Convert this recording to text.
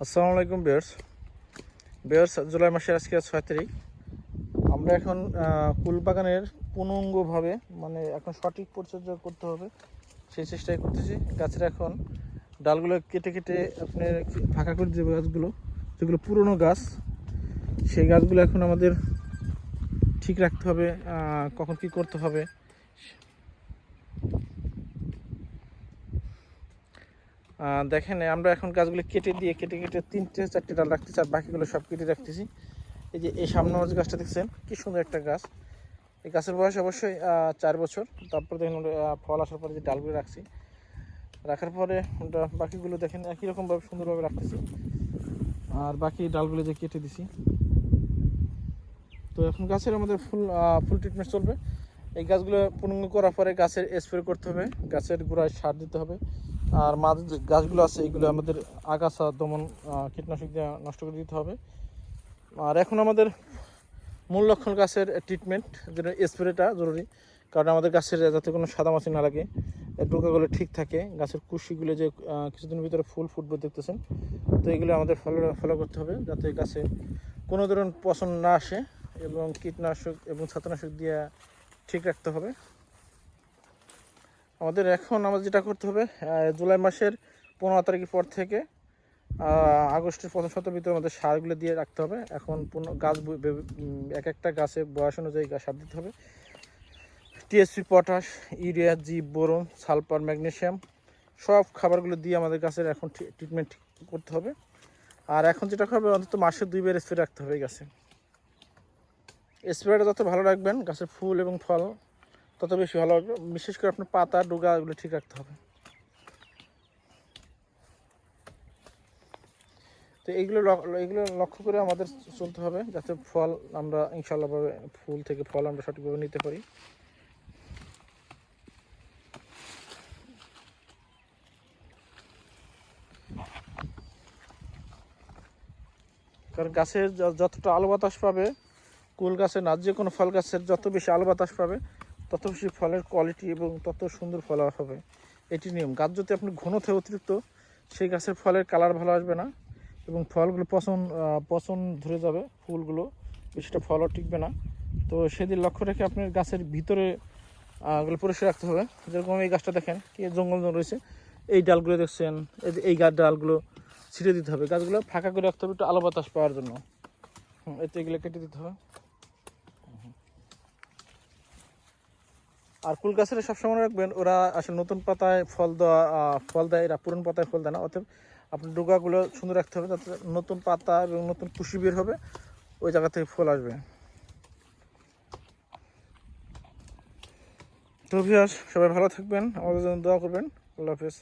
আসসালামু আলাইকুম Beers Beers July মাসের আজকে ছয় তারিখ। আমরা এখন আহ, কুল বাগানের পূর্ণাঙ্গভাবে মানে এখন সঠিক পরিচর্যা করতে হবে সেই চেষ্টাই করতেছি। গাছের এখন ডালগুলো কেটে কেটে আপনার ফাঁকা করে দেবে গাছগুলো যেগুলো পুরনো গাছ সেই গাছগুলো এখন আমাদের ঠিক রাখতে হবে কখন কি করতে হবে দেখেন, আমরা এখন গাছগুলো কেটে দিয়ে কেটে কেটে তিনটে, চারটে ডাল রাখতেছি আর বাকিগুলো সব কেটে রাখতেছি। এই যে এই সামনে যে গাছটা দেখছেন, কি সুন্দর একটা গাছ। এই গাছের বয়স অবশ্যই চার বছর। তারপর দেখেন ফল আসার পরে যে ডালগুলো রাখছি, রাখার পরে বাকিগুলো দেখেন, একই রকমভাবে সুন্দরভাবে রাখতেছি। আর বাকি ডালগুলো যে কেটে দিছি। তো এখন গাছের আমাদের ফুল ফুল ট্রিটমেন্ট চলবে। এই গাছগুলো পূর্ণ করার পরে গাছের স্প্রে করতে হবে, গাছের গোড়ায় সার দিতে হবে। আর মাঝে যে গাছগুলো আছে এগুলো আমাদের আগাছা দমন কীটনাশক দিয়ে নষ্ট করে দিতে হবে। আর এখন আমাদের মূল লক্ষণ গাছের ট্রিটমেন্ট যেটা স্প্রেটা জরুরি। কারণ আমাদের গাছের যাতে কোনো সাদামাছি না লাগে ডোকাগুলো ঠিক থাকে গাছের কুশিগুলো যে আহ, কিছুদিনের ভিতরে ফুল ফুটবে দেখতেছেন তো এগুলো আমাদের ফলো ফলো করতে হবে যাতে গাছে কোনো ধরনের পছন্দ না আসে এবং কীটনাশক এবং ছত্রনাশক দিয়ে ঠিক রাখতে হবে। আমাদের এখন আমাদের যেটা করতে হবে জুলাই মাসের পনেরো তারিখের পর থেকে আগস্টের প্রথম সপ্তাহের ভিতরে আমাদের সারগুলো দিয়ে রাখতে হবে। এখন গাছ এক একটা গাছে বয়স অনুযায়ী সার দিতে হবে। টিএসপি পটাশ ইউরিয়া জি বোরন, সালফার ম্যাগনেসিয়াম সব খাবারগুলো দিয়ে আমাদের গাছের এখন ট্রিটমেন্ট করতে হবে। আর এখন যেটা হবে, অন্তত মাসে দুইবার স্প্রে রাখতে হবে গাছে। স্প্রেটা যত ভালো রাখবেন, গাছের ফুল এবং ফল তত বেশি ভালো হবে। বিশেষ করে আপনার পাতা, ডোগা, এগুলো ঠিক রাখতে হবে। তো এইগুলো এইগুলো লক্ষ্য করে আমাদের চলতে হবে, যাতে ফল আমরা ইনশাল্লাহভাবে ফুল থেকে ফল আমরা সঠিকভাবে নিতে পারি। কারণ গাছের যতটা আলো বাতাস পাবে, কুল গাছের না, যে কোনো ফল গাছের যত বেশি আলো বাতাস পাবে তত বেশি ফলের কোয়ালিটি এবং তত সুন্দর ফল হবে। এটি নিয়ম। গাছ যদি আপনি ঘন থেকে অতিরিক্ত, সেই গাছের ফলের কালার ভালো আসবে না এবং ফলগুলো পচন পচন ধরে যাবে ফুলগুলো, বেশিটা ফলও টিকবে না। তো সেদিন লক্ষ্য রেখে আপনার গাছের ভিতরে গুলো পরিষ্কার রাখতে হবে। যেরকম এই গাছটা দেখেন, কি জঙ্গল জঙ্গল রয়েছে। এই ডালগুলো দেখছেন, এই গাছ ডালগুলো ছিঁড়ে দিতে হবে। গাছগুলো ফাঁকা করে রাখতে হবে একটু আলো বাতাস পাওয়ার জন্য। এতে এগুলো কেটে দিতে হবে। আর কুল গাছের সবসময় রাখবেন, ওরা আসলে নতুন পাতায় ফল দেওয়া ফল দেয়, এরা পুরনো পাতায় ফল দেয় না। অতএব আপনার ডোগাগুলো সুন্দর রাখতে হবে তাতে নতুন পাতা এবং নতুন কুশি বের হবে, ওই জায়গা থেকে ফল আসবে। তো ভিয়াস সবাই ভালো থাকবেন, আমাদের জন্য দোয়া করবেন। আল্লাহ হাফেজ।